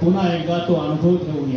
पुन्हा एकदा तो अनुभव घेऊन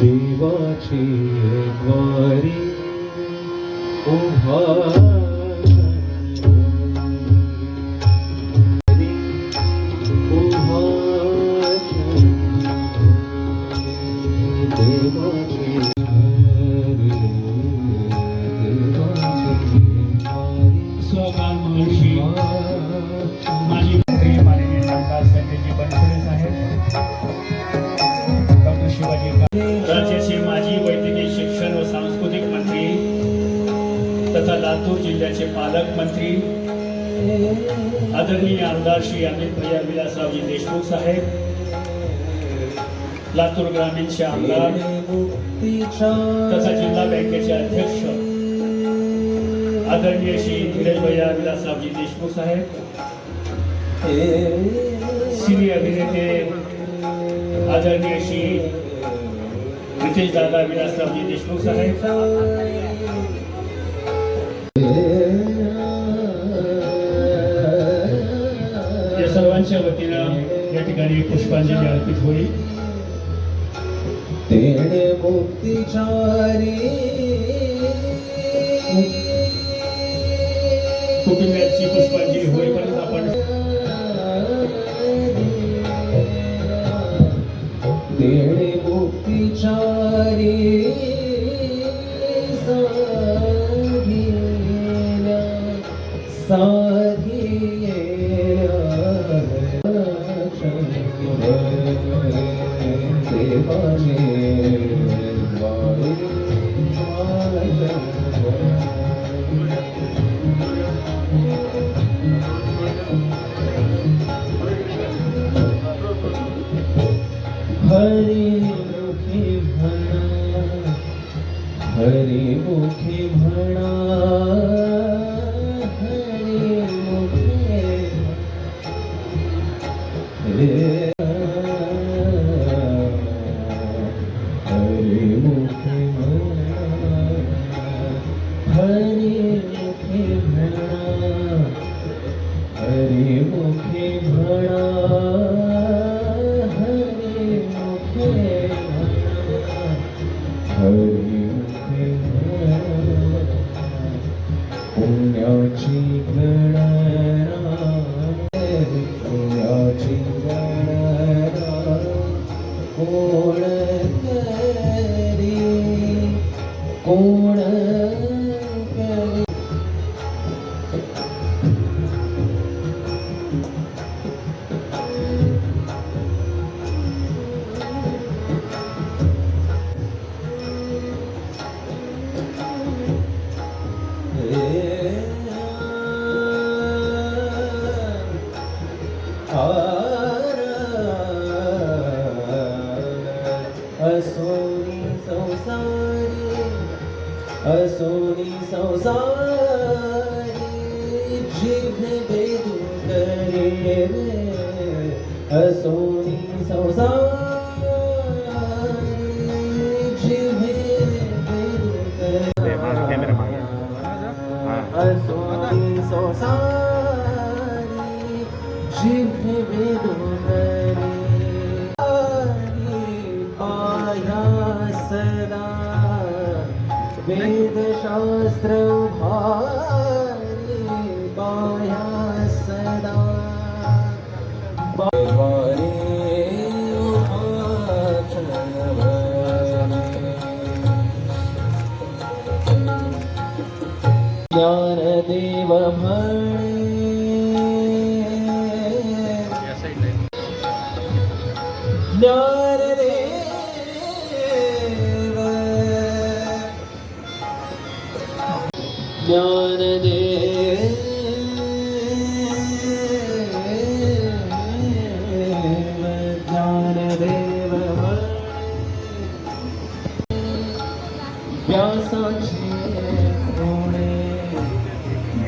देवाची द्वारी उभा तथा लातूर जिल्ह्याचे पालकमंत्री आदरणीय आमदार श्री अमित भैया विलासरावजी देशमुख साहेब लातूर ग्रामीणचे आमदार तथा जिल्हा बँकेचे अध्यक्ष आदरणीय श्री धीरज भैया विलासरावजी देशमुख साहेब सिने अभिनेते आदरणीय श्री रितेश दादा विलासरावजी देशमुख साहेब ठिकाणी पुष्पांजलि अर्पित होईल तेणे मुक्तिचारी कुटुंबियांची पुष्पांजली होईपर्यंत सा Gracias. जिन्हें करे हसोनी संसार वेदशास्त्रभार દેવ નર રે જ્ઞાન દેવ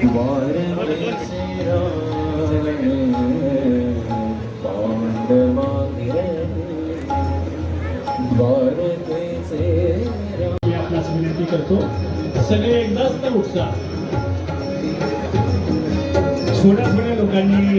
आपणास विनंती करतो सगळे एकदाच तर उठता थोड्या थोड्या लोकांनी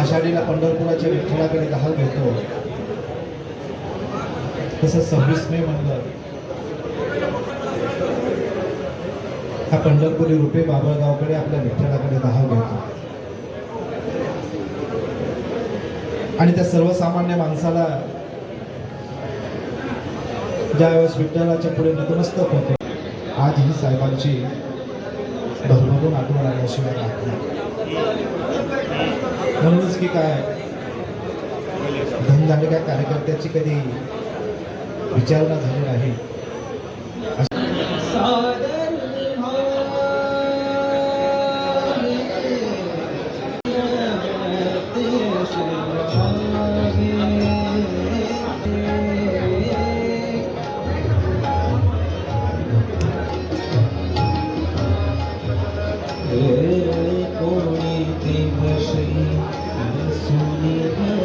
आषाढीला पंढरपुराच्या विठ्ठलाकडे दहा घेतो तसंच सव्वीस मे म्हणलं हा पंढरपुरी रुपे बाबळगावकडे आपल्या विठ्ठलाकडे दहा घेतो आणि त्या सर्वसामान्य माणसाला ज्यावेळेस विठ्ठलाच्या पुढे नतमस्तक होतो आज ही साहेबांची धर्मगुण आठवण आल्याशिवाय म्हणूनच की काय धन झालेल्या कार्यकर्त्याची कधी विचारणा झाली नाही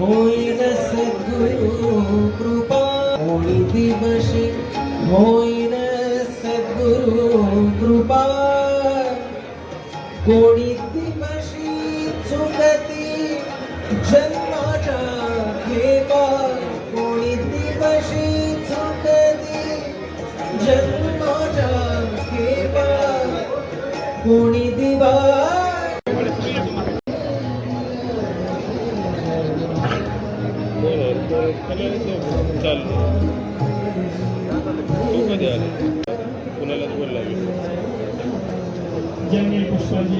হইল সদ্গুরু কৃপা ওই দিবসে হইল সদ্গুরু কৃপা কোড়ি দিবসে ছুটতি জন্ম जन्य पुष्पाजी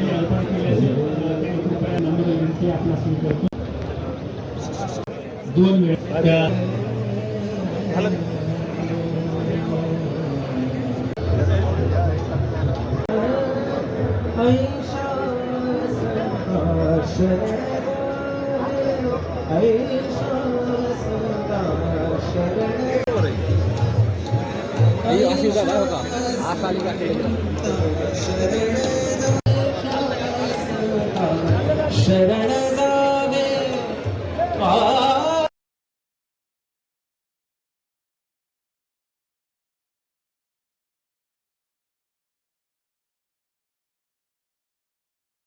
अर्पण केल्याचे कृपया नम्र विनंती आपला सुरू करतो दोन वेळ Aisha, Aisha. होगा आसानी का